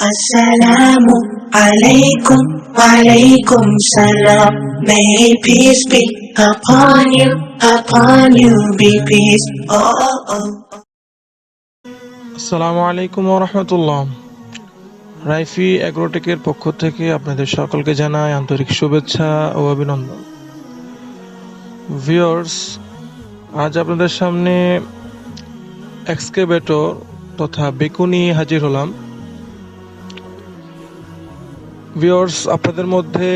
Assalamu alaikum, walaikum salam. May peace be upon you, upon you be peace. Oh, oh. আসসালামু আলাইকুম রহমতুল্লাহ রাইফি অ্যাগ্রোটেকের পক্ষ থেকে আপনাদের সকলকে জানাই আন্তরিক শুভেচ্ছা ও অভিনন্দন ভিওর্স আজ আপনাদের সামনে এক্সকেভেটর তথা বেকুনি হাজির হলাম ভিওর্স আপনাদের মধ্যে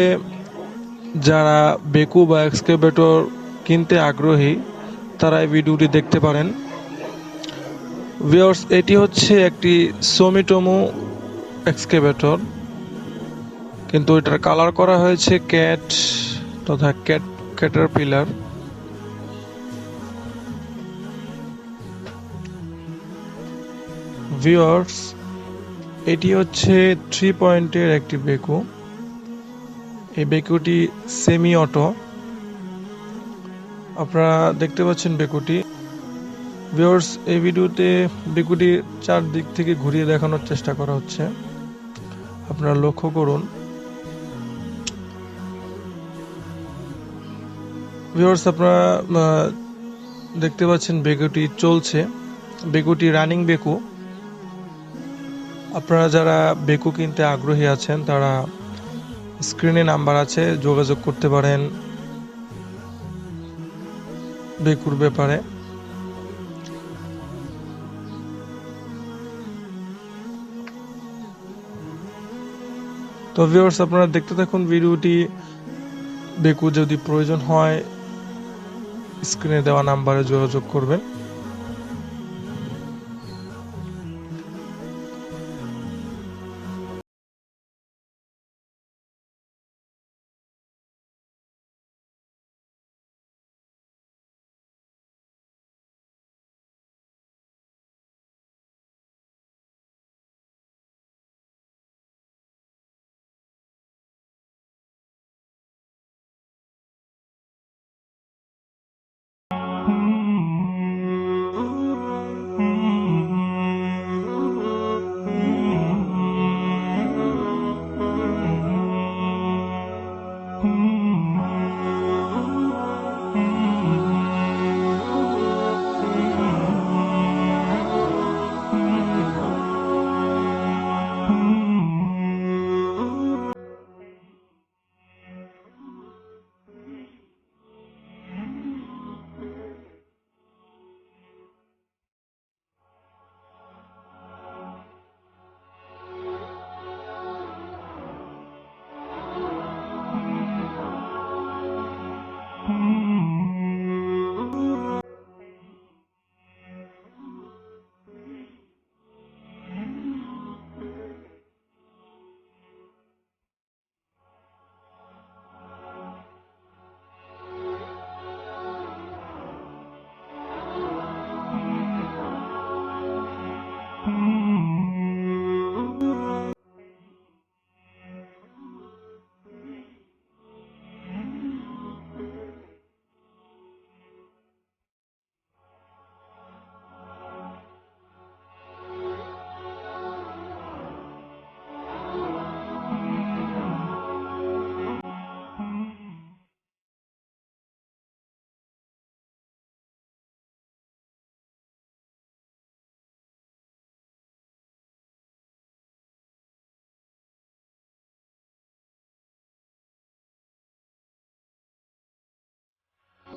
যারা বেকু বা এক্সকেভেটর কিনতে আগ্রহী, তারা এই ভিডিওটি দেখতে পারেন। ভিওর্স এটি হচ্ছে একটি সোমিটোমো এক্সকেভেটর কিন্তু এটার কালার করা হয়েছে ক্যাট তথা ক্যাট ক্যাটার পিলার ভিওর্স এটি হচ্ছে থ্রি পয়েন্টের একটি বেকু। এই বেকুটি সেমি অটো আপনারা দেখতে পাচ্ছেন বেকুটি। ভিউয়ার্স এই ভিডিওতে বেকুটি চারদিক থেকে ঘুরিয়ে দেখানোর চেষ্টা করা হচ্ছে। আপনারা লক্ষ্য করুন। ভিউয়ার্স আপনারা দেখতে পাচ্ছেন বেকুটি চলছে। বেকুটি রানিং বেকু। আপনারা যারা বেকু কিনতে আগ্রহী আছেন, তারা স্ক্রিনে নাম্বার আছে, যোগাযোগ করতে পারেন বেকুর ব্যাপারে। তো ভিউয়ার্স আপনারা দেখতে থাকুন ভিডিওটি। বেকু যদি প্রয়োজন হয় স্ক্রিনে দেওয়া নাম্বারে যোগাযোগ করবেন।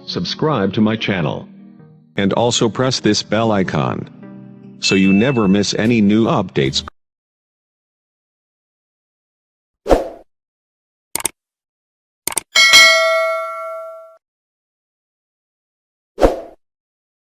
Subscribe to my channel. And also press this bell icon. So you never miss any new updates.